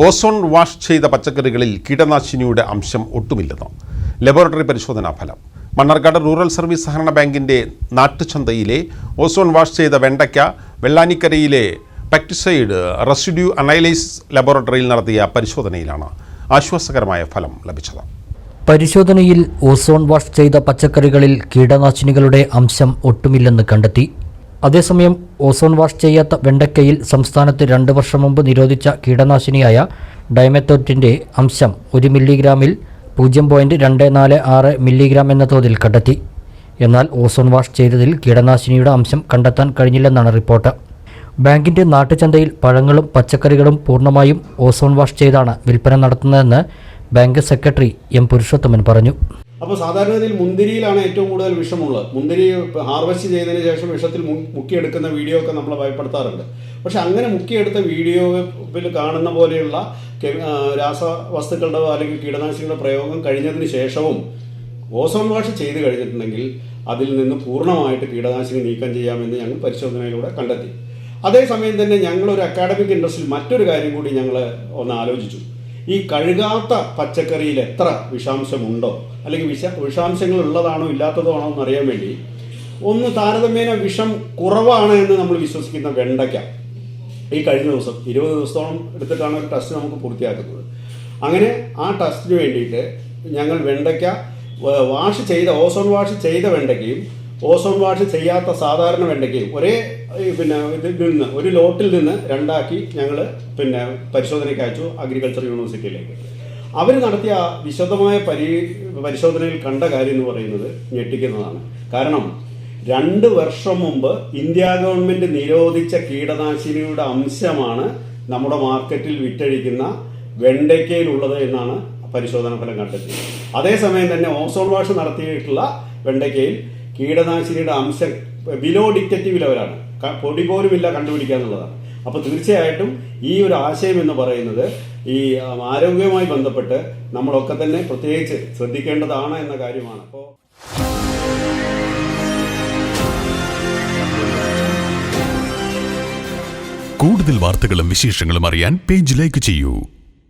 Ozone wash ചെയ്ത പച്ചക്കറികളിൽ കീടനാശിനിയുടെ അംശം ഒട്ടുമില്ലെന്ന്. ലബോറട്ടറി പരിശോധനാ ഫലം. മണ്ണാർക്കാട് റൂറൽ സർവീസ് സഹകരണ ബാങ്കിന്റെ നാട്ടുചന്തയിലെ ഓസോൺ വാഷ് ചെയ്ത വെണ്ടയ്ക്ക വെള്ളാനിക്കരയിലെ പെക്ടിസൈഡ് റെസിഡ്യൂ അനലൈസിസ് ലബോറട്ടറിയിൽ നടത്തിയ പരിശോധനയിലാണ് ആശ്വാസകരമായ ഫലം ലഭിച്ചത്. പരിശോധനയിൽ ഓസോൺ വാഷ് ചെയ്ത പച്ചക്കറികളിൽ കീടനാശിനികളുടെ അംശം ഒട്ടുമില്ലെന്ന് കണ്ടെത്തി അതേസമയം ഓസോൺ വാഷ് ചെയ്യാത്ത വെണ്ടക്കയിൽ സംസ്ഥാനത്ത് രണ്ട് വർഷം മുമ്പ് നിരോധിച്ച കീടനാശിനിയായ ഡൈമെത്തോറ്റിന്റെ അംശം ഒരു മില്ലിഗ്രാമിൽ പൂജ്യം പോയിന്റ് രണ്ട് നാല് ആറ് മില്ലിഗ്രാം എന്ന തോതിൽ കണ്ടെത്തി. എന്നാൽ ഓസോൺ വാഷ് ചെയ്തതിൽ കീടനാശിനിയുടെ അംശം കണ്ടെത്താൻ കഴിഞ്ഞില്ലെന്നാണ് റിപ്പോർട്ട്. ബാങ്കിന്റെ നാട്ടുചന്തയിൽ പഴങ്ങളും പച്ചക്കറികളും പൂർണമായും ഓസോൺ വാഷ് ചെയ്താണ് വിൽപ്പന നടത്തുന്നതെന്ന് ബാങ്ക് സെക്രട്ടറി എം പുരുഷോത്തമൻ പറഞ്ഞു. അപ്പോൾ സാധാരണഗതിയിൽ മുന്തിരിയിലാണ് ഏറ്റവും കൂടുതൽ വിഷമുള്ളത്. മുന്തിരി ഹാർവെസ്റ്റ് ചെയ്തതിന് ശേഷം വിഷത്തിൽ മുക്കിയെടുക്കുന്ന വീഡിയോ ഒക്കെ നമ്മൾ ഭയപ്പെടുത്താറുണ്ട്. പക്ഷെ അങ്ങനെ മുക്കിയെടുത്ത വീഡിയോയിൽ കാണുന്ന പോലെയുള്ള രാസവസ്തുക്കളുടെ അല്ലെങ്കിൽ കീടനാശിനികളുടെ പ്രയോഗം കഴിഞ്ഞതിന് ശേഷവും ഓസോൺ വാഷ് ചെയ്ത് കഴിഞ്ഞിട്ടുണ്ടെങ്കിൽ അതിൽ നിന്ന് പൂർണമായിട്ട് കീടനാശിനി നീക്കം ചെയ്യാമെന്ന് ഞങ്ങൾ പരിശോധനയിലൂടെ കണ്ടെത്തി. അതേസമയം തന്നെ ഞങ്ങളൊരു അക്കാഡമിക് ഇൻട്രസ്റ്റിൽ മറ്റൊരു കാര്യം കൂടി ഞങ്ങൾ ഒന്ന് ആലോചിച്ചു. ഈ കഴുകാത്ത പച്ചക്കറിയിൽ എത്ര വിഷാംശമുണ്ടോ? അല്ലെങ്കിൽ വിഷ വിഷാംശങ്ങൾ ഉള്ളതാണോ ഇല്ലാത്തതോ ആണോ എന്ന് അറിയാൻ വേണ്ടി ഒന്ന് താരതമ്യേന വിഷം കുറവാണ് എന്ന് നമ്മൾ വിശ്വസിക്കുന്ന വെണ്ടയ്ക്ക. ഈ കഴിഞ്ഞ ദിവസം ഇരുപത് ദിവസത്തോളം എടുത്തിട്ടാണ് ഒരു ടെസ്റ്റ് നമുക്ക് പൂർത്തിയാക്കുന്നത്. അങ്ങനെ ആ ടെസ്റ്റിന് വേണ്ടിയിട്ട് ഞങ്ങൾ വെണ്ടയ്ക്ക വാഷ് ചെയ്ത ഓസോൺ വാഷ് ചെയ്ത വെണ്ടയ്ക്കയും ഓസോൺ വാഷ് ചെയ്യാത്ത സാധാരണ വെണ്ടയ്ക്ക് ഒരേ പിന്നെ ഇതിൽ നിന്ന് ഒരു ലോട്ടിൽ നിന്ന് രണ്ടാക്കി ഞങ്ങൾ പിന്നെ പരിശോധനയ്ക്ക് അയച്ചു അഗ്രികൾച്ചർ യൂണിവേഴ്സിറ്റിയിലേക്ക്. അവർ നടത്തിയ വിശദമായ പരി പരിശോധനയിൽ കണ്ട കാര്യം എന്ന് പറയുന്നത് ഞെട്ടിക്കുന്നതാണ്. കാരണം രണ്ട് വർഷം മുമ്പ് ഇന്ത്യ ഗവൺമെന്റ് നിരോധിച്ച കീടനാശിനിയുടെ അംശമാണ് നമ്മുടെ മാർക്കറ്റിൽ വിറ്റഴിക്കുന്ന വെണ്ടയ്ക്കയിലുള്ളത് എന്നാണ് പരിശോധന ഫലം കണ്ടെത്തിയത്. അതേസമയം തന്നെ ഓസോൺ വാഷ് നടത്തിയിട്ടുള്ള വെണ്ടയ്ക്കയിൽ കീടനാശിനിയുടെ അംശം ബിലോ ഡിറ്റക്റ്റീവ് ലെവലാണ്. പൊടി പോലും ഇല്ല കണ്ടുപിടിക്കുക എന്നുള്ളതാണ് അപ്പോൾ തീർച്ചയായിട്ടും ഈ ഒരു ആശയം എന്ന് പറയുന്നത് ഈ ആരോഗ്യവുമായി ബന്ധപ്പെട്ട് നമ്മളൊക്കെ തന്നെ പ്രത്യേകിച്ച് ശ്രദ്ധിക്കേണ്ടതാണ് എന്ന കാര്യമാണ്. അപ്പോൾ കൂടുതൽ വാർത്തകളും വിശേഷങ്ങളും അറിയാൻ പേജ് ലൈക്ക് ചെയ്യൂ.